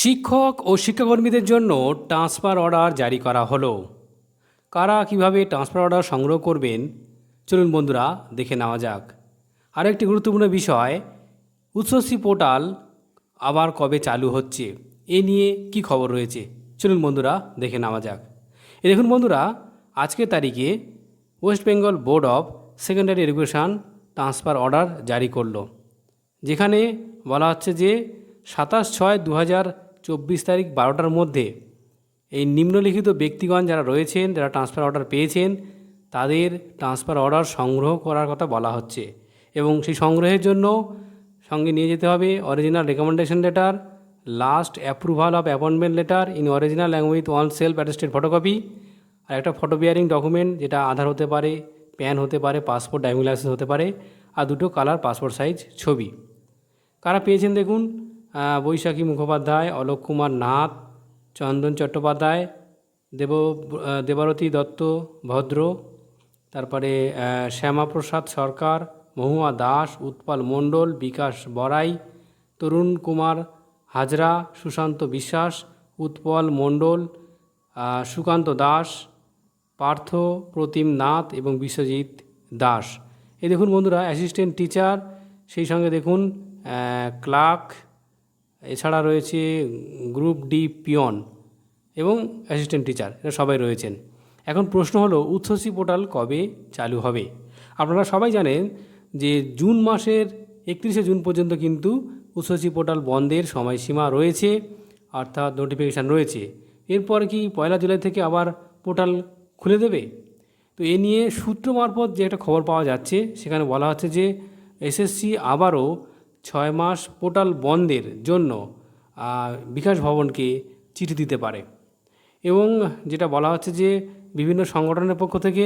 শিক্ষক ও শিক্ষাকর্মীদের জন্য transfer order জারি করা হলো। কারা কীভাবে ট্রান্সফার অর্ডার সংগ্রহ করবেন? চলুন বন্ধুরা, দেখে নেওয়া যাক। আরেকটি গুরুত্বপূর্ণ বিষয় উচ্চশ্রী পোর্টাল আবার কবে চালু হচ্ছে? এ নিয়ে কি খবর রয়েছে? চলুন বন্ধুরা, দেখে নেওয়া যাক। এ দেখুন বন্ধুরা আজকের তারিখে West Bengal Board of Secondary Education transfer order জারি করল। যেখানে বলা হচ্ছে যে সাতাশ ছয় দু হাজার চব্বিশ তারিখ বারোটার মধ্যে এই নিম্নলিখিত ব্যক্তিগণ যারা রয়েছেন, যারা ট্রান্সফার অর্ডার পেয়েছেন, তাদের ট্রান্সফার অর্ডার সংগ্রহ করার কথা বলা হচ্ছে। এবং সেই সংগ্রহের জন্য সঙ্গে নিয়ে যেতে হবে original recommendation letter last approval of appointment letter in original language one self attested photocopy আর একটা ফটো বিয়ারিং ডকুমেন্ট যেটা আধার হতে পারে প্যান হতে পারে পাসপোর্ট ড্রাইভিং লাইসেন্স হতে পারে, আর দুটো কালার পাসপোর্ট সাইজ ছবি। কারা পেয়েছেন দেখুন? বৈশাখী মুখোপাধ্যায়, অলোক কুমার নাথ, চন্দন চট্টোপাধ্যায়, দেব দেবারতী দত্ত ভদ্র, তারপরে শ্যামাপ্রসাদ সরকার, মহুয়া দাস, উৎপল মণ্ডল, বিকাশ বড়াই, তরুণ কুমার হাজরা, সুশান্ত বিশ্বাস, উৎপল মণ্ডল সুকান্ত দাস, পার্থ, প্রতিম নাথ এবং বিশ্বজিৎ দাস। এই দেখুন বন্ধুরা অ্যাসিস্ট্যান্ট টিচার সেই সঙ্গে দেখুন ক্লার্ক এছাড়া রয়েছে গ্রুপ ডি পিয়ন এবং অ্যাসিস্ট্যান্ট টিচার, এরা সবাই রয়েছেন। এখন প্রশ্ন হলো উচ্চশ্রী পোর্টাল কবে চালু হবে? আপনারা সবাই জানেন যে জুন মাসের একত্রিশে জুন পর্যন্ত কিন্তু উচ্চশ্রী পোর্টাল বন্ধের সময়সীমা রয়েছে, অর্থাৎ নোটিফিকেশান রয়েছে। এরপর কি পয়লা জুলাই থেকে আবার পোর্টাল খুলে দেবে? তো এ নিয়ে সূত্র মারফত যে একটা খবর পাওয়া যাচ্ছে, সেখানে বলা হচ্ছে যে এসএসসি আবারও ছয় মাস পোর্টাল বন্ধের জন্য বিকাশ ভবনকে চিঠি দিতে পারে। এবং যেটা বলা হচ্ছে যে, বিভিন্ন সংগঠনের পক্ষ থেকে,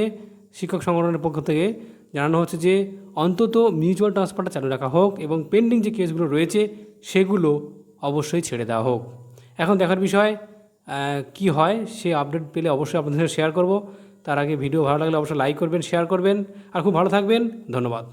শিক্ষক সংগঠনের পক্ষ থেকে জানানো হচ্ছে যে, অন্তত মিউচুয়াল ট্রান্সফারটা চালু রাখা হোক এবং পেন্ডিং যে কেসগুলো রয়েছে, সেগুলো অবশ্যই ছেড়ে দেওয়া হোক। এখন দেখার বিষয় কি হয়, সে আপডেট পেলে অবশ্যই আপনাদের সাথে শেয়ার করব। তার আগে ভিডিও ভালো লাগলে অবশ্যই লাইক করবেন শেয়ার করবেন। আর খুব ভালো থাকবেন, ধন্যবাদ।